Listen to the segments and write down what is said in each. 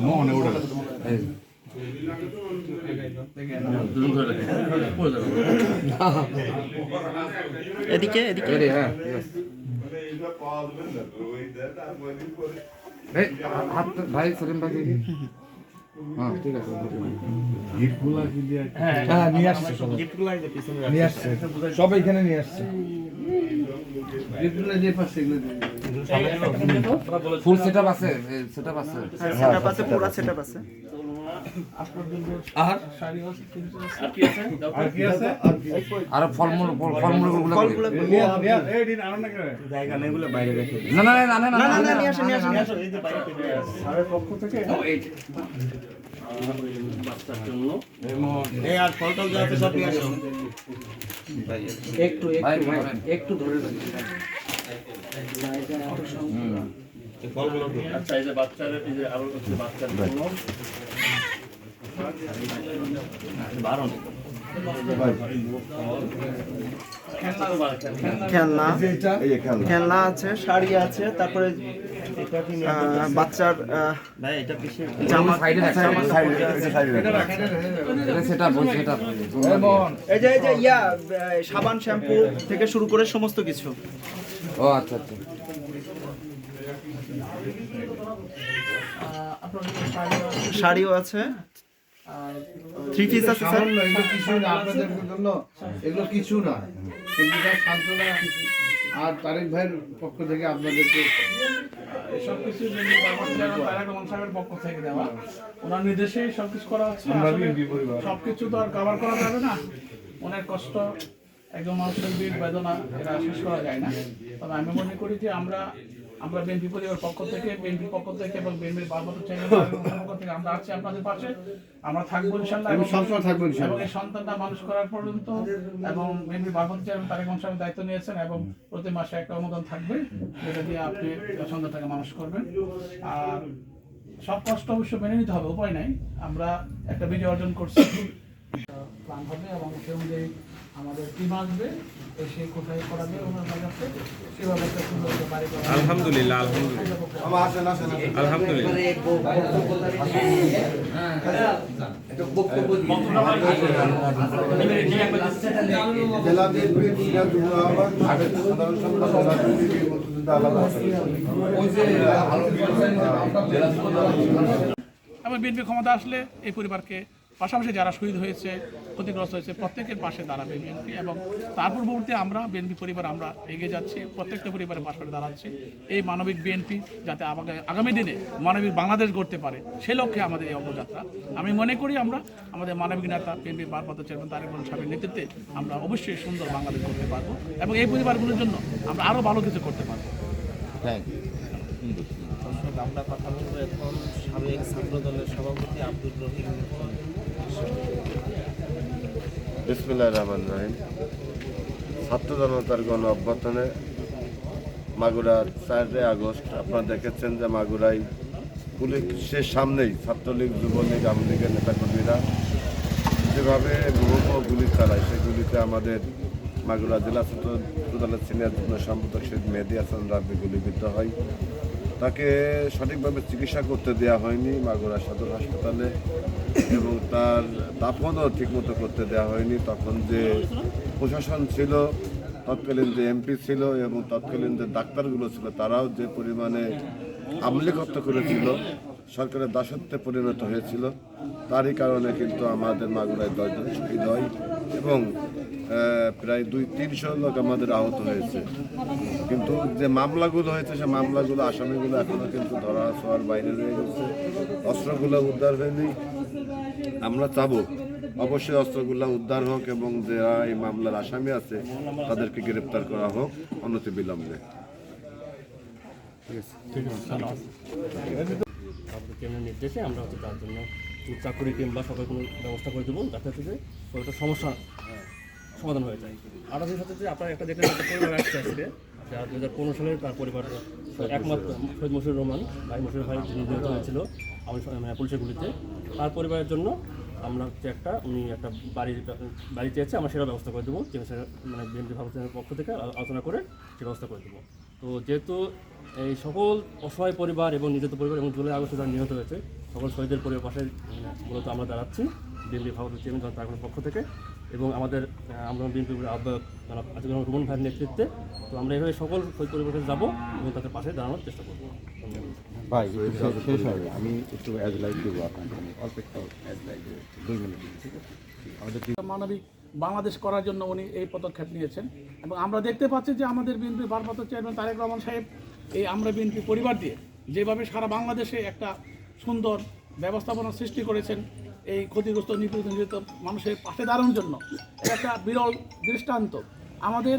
মোহনে উঠে এদিকে। এদিকে হ্যাঁ ভাই সেলিম ভাই হ্যাঁ ঠিক আছে হ্যাঁ নিয়ে আসছে সবাই। নিয়ে আসছে। সব এখানে নিয়ে আসছে। ফুল সেটআপ আছে সেটআপ আছে সেটআপ আছে পুরা সেটআপ আছে আর আর কি আছে আর ফলমূল ফলমূলগুলো ফলগুলো না না না না না না না নিয়ে আসেন নিয়ে আসেন নিয়ে আসেন। একটু ভাই একটু ভাই একটু ধরে আচ্ছা এই যে বাচ্চার এই যে আরও বাচ্চার বারণ খেলনা। খেলনা আছে শাড়ি আছে তারপরে বাচ্চার জামা সাইডে রাখ। সাইডে এটা সেটআপ ওই সেটআপ এই যে ইয়া সাবান শ্যাম্পু থেকে শুরু করে সমস্ত কিছু। ও আচ্ছা আচ্ছা। শাড়িও আছে। থ্রি পিস আছে স্যার এগুলো কিছু না আপনাদের জন্য এগুলো কিছু না। কিন্তু তার সান্ত্বনা আর তারেক ভাইয়ের পক্ষ থেকে আপনাদেরকে সবকিছু তারেক রহমান সাহেবের পক্ষ থেকে দেওয়া ওনার নির্দেশেই সবকিছু করা হচ্ছে। পরিবার। সবকিছু তো আর কভার করা যাবে না। অনেক কষ্ট। একজন মানুষের বীর বেদনা এরা শেষ করা যায় না। তবে আমি মনে করি যে আমরা আমরা বিএনপি পরিবার পক্ষ থেকে বিএনপির পক্ষ থেকে এবং বিএনপির পক্ষ থেকে আমরা আছি আপনাদের পাশে। আমরা থাকব ইনশাল্লাহ আমি এবং- সবসময় থাকব এবং এই সন্তানটা মানুষ করার পর্যন্ত এবং বিএনপি বারবত চ্যানেল তারেক সাহেব দায়িত্ব নিয়েছেন এবং প্রতি মাসে একটা অনুদান থাকবে যেটা দিয়ে আপনি সন্তানটাকে মানুষ করবেন। আর সব কষ্ট অবশ্য মেনে নিতে হবে উপায় নাই। আমরা একটা বিজয় অর্জন করছি। প্ল্যান হবে এবং সে অনুযায়ী আমাদের টিম আসবে এসে কোথায় করাবে ওনার কাছে সুন্দর বাড়ি করা আলহামদুলিল্লাহ আলহামদুলিল্লাহ। আলহামদুলিল্লাহ। জেলা বিএনপির সিরাজুল রহমান সাধারণ সম্পাদক জেলা বিএনপির মুক্তিযোদ্ধা আলাদা এবং বিএনপি ক্ষমতা আসলে এই পরিবারকে পাশাপাশি যারা শহীদ হয়েছে ক্ষতিগ্রস্ত হয়েছে প্রত্যেকের পাশে দাঁড়াবে বিএনপি এবং তার পূর্ববর্তী আমরা বিএনপি পরিবার আমরা এগিয়ে যাচ্ছি প্রত্যেকটা পরিবারের পাশে দাঁড়াচ্ছি। এই মানবিক বিএনপি যাতে আগামী- আগামী দিনে মানবিক বাংলাদেশ গড়তে পারে সে লক্ষ্যে আমাদের এই অগ্রযাত্রা। আমি মনে করি আমরা আমাদের মানবিক নেতা বিএনপি ভারপ্রাপ্ত চেয়ারম্যান তারেক রহমান সাহেবের নেতৃত্বে আমরা অবশ্যই সুন্দর বাংলাদেশ করতে পারব এবং এই পরিবারগুলোর জন্য আমরা আরও ভালো কিছু করতে পারব। আমরা কথা বলব এখন সাবেক ছাত্র দলের সভাপতি আব্দুর রহিম। বিসমুল্লাহ রহমান রহিম। ছাত্র জনতার গণ অভ্যর্থনে মাগুরার চারই আগস্ট, আপনারা দেখেছেন যে মাগুরায় পুলিশের সামনেই ছাত্রলীগ, যুবলীগ আওয়ামী লীগের নেতাকর্মীরা যেভাবে বহু গুলি চালায়, সেই গুলিতে আমাদের মাগুরা জেলা ছাত্র দলের সিনিয়র যুগ্ম সম্পাদক শহীদ মেহেদি হাসান রাব্বি গুলিবিদ্ধ হয়। তাকে সঠিকভাবে চিকিৎসা করতে দেওয়া হয়নি মাগুরা সদর হাসপাতালে এবং তার দাফনও ঠিকমতো করতে দেওয়া হয়নি। তখন যে প্রশাসন ছিল, তৎকালীন যে এমপি ছিল এবং তৎকালীন যে ডাক্তারগুলো ছিল, তারাও যে পরিমাণে আমলিকত্ব করেছিল, সরকারের দাসত্বে পরিণত হয়েছিল, তারই কারণে কিন্তু আমাদের মাগুরায় দশজন শহীদ হয় এবং প্রায় দুই, তিনশো লোক আমাদের আহত হয়েছে। কিন্তু যে মামলাগুলো হয়েছে, সে মামলাগুলো আসামিগুলো এখনও কিন্তু ধরা ছোঁয়ার বাইরে রয়ে গেছে। অস্ত্রগুলো উদ্ধার হয়নি। আমরা চাবো, অবশ্যই অস্ত্রগুলো উদ্ধার হোক এবং যারা এই মামলার আসামি আছে, তাদেরকে গ্রেপ্তার করা হোক অনতি বিলম্বে। নির্দেশে আমরা হচ্ছে তার জন্য চাকরি কিংবা সকল কোনো ব্যবস্থা করে দেবো, যাতে হচ্ছে যে সমস্যা সমাধান হয়ে যায়। আর সেই সাথে আপনার একটা একটা পরিবার আসছে আজকে। যা দু হাজার পনেরো সালে তার পরিবার একমাত্র শহীদ মশিউর রহমান ভাই মশুর ভাই যিনি নিহত হয়েছিল আমি মানে পুলিশের গুলিতে। তার পরিবারের জন্য আমরা হচ্ছে একটা উনি একটা বাড়ির বাড়ি চেয়েছে আমরা সেটা ব্যবস্থা করে দেবো। মানে বিএনপি ভারতের পক্ষ থেকে আলোচনা করে সে ব্যবস্থা করে দেবো। তো যেহেতু এই সকল অসহায় পরিবার এবং নির্যাতিত পরিবার এবং জুলাই আগস্টে যারা নিহত হয়েছে সকল শহীদের পরিবার পাশে মূলত আমরা দাঁড়াচ্ছি। বিএনপি ভারতের চেয়ারম্যান আগ্রহের পক্ষ থেকে। এবং আমাদের আমরা বিএনপির আহ্বায়ক জনাব আজিজুর রহমান রুমন ভাইয়ের নেতৃত্বে। তো আমরা এভাবে সকল শহীদ পরিবারকে যাব এবং তাদের পাশে দাঁড়ানোর চেষ্টা করব। ভাই শেষ- হবে। আমি একটু অ্যাজ লাইক দেবো আপনাকে। অল্প একটু অ্যাজ লাইক দেবো। দুই মিনিট। ঠিক আছে? আমাদের মানবিক বাংলাদেশ করার জন্য উনি এই পদক্ষেপ নিয়েছেন। এবং আমরা দেখতে পাচ্ছি যে আমাদের বিএনপি ভারপ্রাপ্ত চেয়ারম্যান তারেক রহমান সাহেব এই আমরা বিএনপি পরিবার দিয়ে যেভাবে সারা বাংলাদেশে একটা সুন্দর ব্যবস্থাপনা সৃষ্টি করেছেন এই ক্ষতিগ্রস্ত নিপীড়িত মানুষের পাশে দাঁড়ানোর জন্য এটা একটা বিরল দৃষ্টান্ত। আমাদের,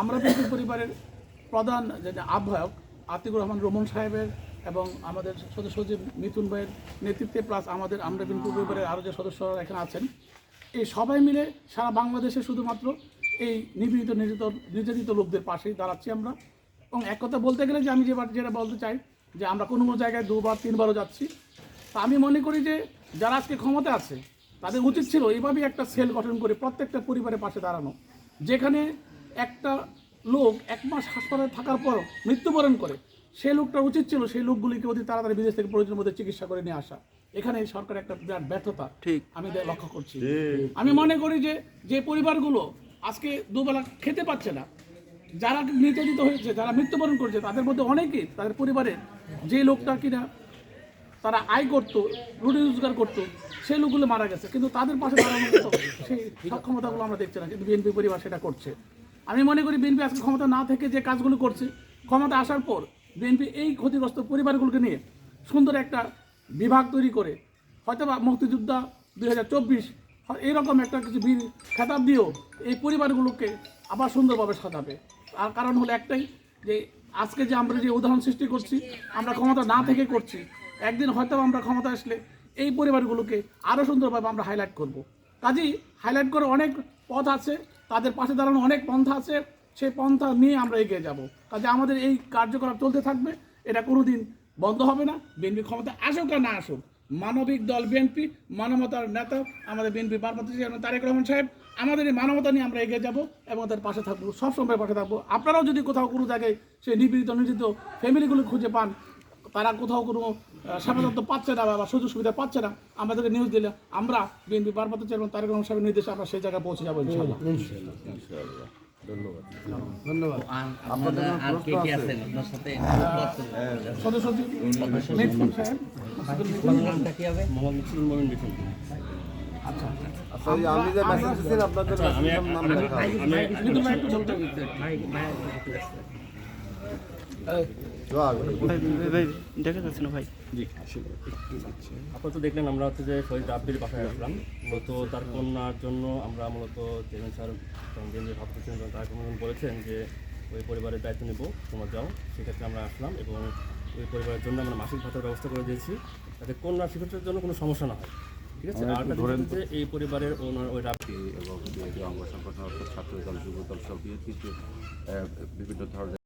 আমরা বিএনপি পরিবারের প্রধান আহ্বায়ক আতিকুর রহমান রমন সাহেবের এবং আমাদের সদস্য সচিব মিথুন ভাইয়ের নেতৃত্বে প্লাস আমাদের, আমরা বিএনপি পরিবারের আরও যে সদস্যরা এখানে আছেন, এই সবাই মিলে সারা বাংলাদেশে শুধুমাত্র এই নিপীড়িত, নির্যাতিত নির্যাতিত লোকদের পাশেই দাঁড়াচ্ছি আমরা। এবং এক কথা বলতে গেলে যে আমি যে যেটা বলতে চাই যে আমরা কোনো কোনো জায়গায় দুবার, তিনবারও যাচ্ছি। তা আমি মনে করি যে যারা আজকে ক্ষমতা আছে তাদের উচিত ছিল এইভাবেই একটা সেল গঠন করে প্রত্যেকটা পরিবারের পাশে দাঁড়ানো। যেখানে একটা লোক এক মাস হাসপাতালে থাকার পর মৃত্যুবরণ করে সেই লোকটা উচিত ছিল সেই লোকগুলিকে অতি তাড়াতাড়ি বিদেশ থেকে প্রয়োজনের মধ্যে চিকিৎসা করে নিয়ে আসা। এখানে এই সরকারের একটা বিরাট ব্যর্থতা ঠিক। আমি লক্ষ্য করছি। আমি মনে করি যে যে পরিবারগুলো আজকে দুবেলা খেতে পাচ্ছে না যারা নির্যাতিত হয়েছে যারা মৃত্যুবরণ করছে তাদের মধ্যে অনেকেই তাদের পরিবারের যে লোকটা কিনা তারা আয় করতো, রুটি রোজগার করতো, সেই লোকগুলো মারা গেছে। কিন্তু তাদের পাশে দাঁড়ানোর সেই সক্ষমতাগুলো আমরা দেখছি না কিন্তু বিএনপি পরিবার সেটা করছে। আমি মনে করি বিএনপি আজকে ক্ষমতা না থেকে যে কাজগুলো করছে, ক্ষমতা আসার পর বিএনপি এই ক্ষতিগ্রস্ত পরিবারগুলোকে নিয়ে সুন্দর একটা বিভাগ তৈরি করে হয়তো বা মুক্তিযোদ্ধা দুই হাজার চব্বিশ, এইরকম একটা কিছু বীর খেতাব দিয়েও এই পরিবারগুলোকে আবার সুন্দরভাবে সাজাবে। আর কারণ হলো একটাই যে আজকে যে আমরা যে উদাহরণ সৃষ্টি করছি, আমরা ক্ষমতা না থেকে করছি একদিন হয়তো আমরা ক্ষমতা আসলে এই পরিবারগুলোকে আরও সুন্দরভাবে আমরা হাইলাইট করব। কাজেই হাইলাইট করে অনেক পথ আছে, তাদের পাশে দাঁড়ানো অনেক পন্থা আছে, সেই পন্থা নিয়ে আমরা এগিয়ে যাব। কাজে আমাদের এই কার্যকলাপ চলতে থাকবে, এটা কোনোদিন বন্ধ হবে না, বিএনপি ক্ষমতা আসুক আর না আসুক। মানবিক দল বিএনপি, মানবতার নেতা, আমাদের বিএনপি ভারপ্রাপ্ত চেয়ারম্যান তারেক রহমান সাহেব, আমাদের এই মানবতা নিয়ে আমরা এগিয়ে যাব এবং তাদের পাশে থাকব, সবসময় পাশে থাকব। আপনারাও যদি কোথাও কোনো জায়গায় সেই নিপীড়িত নির্যাতিত ফ্যামিলিগুলো খুঁজে পান তারা কোথাও কোনো স্বাভাবিক পাচ্ছে না বা সুযোগ সুবিধা পাচ্ছে না আমাদেরকে নিউজ দিলে আমরা বিএনপি ভারপ্রাপ্ত চেয়ারম্যান তারেক রহমান সাহেবের নির্দেশে আমরা সেই জায়গায় পৌঁছে যাব ইনশাআল্লাহ। আচ্ছা। আমি যে মেসেজ আপনাদের নাম লেখা আছে। আমি মিঠুন ভাই। একটু বলতে জোয়ার। আপনারা তো দেখলেন আমরা হচ্ছে যে শহীদ রাব্বির বাসায় আসলাম। মূলত তার কন্যার জন্য আমরা মূলত চেয়ারম্যান স্যার বিএনপি ভাবতেছেন তার বলেছেন যে ওই পরিবারের দায়িত্ব নেব তোমরা যাও। সেক্ষেত্রে আমরা আসলাম এবং ওই পরিবারের জন্য আমরা মাসিক ভাতার ব্যবস্থা করে দিয়েছি। যাতে কন্যা শিক্ষকের জন্য কোনো সমস্যা না হয়। ঠিক আছে? আর যে এই পরিবারের ওনার ওই রাব এবং অঙ্গ সংগঠন অর্থাৎ ছাত্র দল যুব দল সব বিভিন্ন ধরনের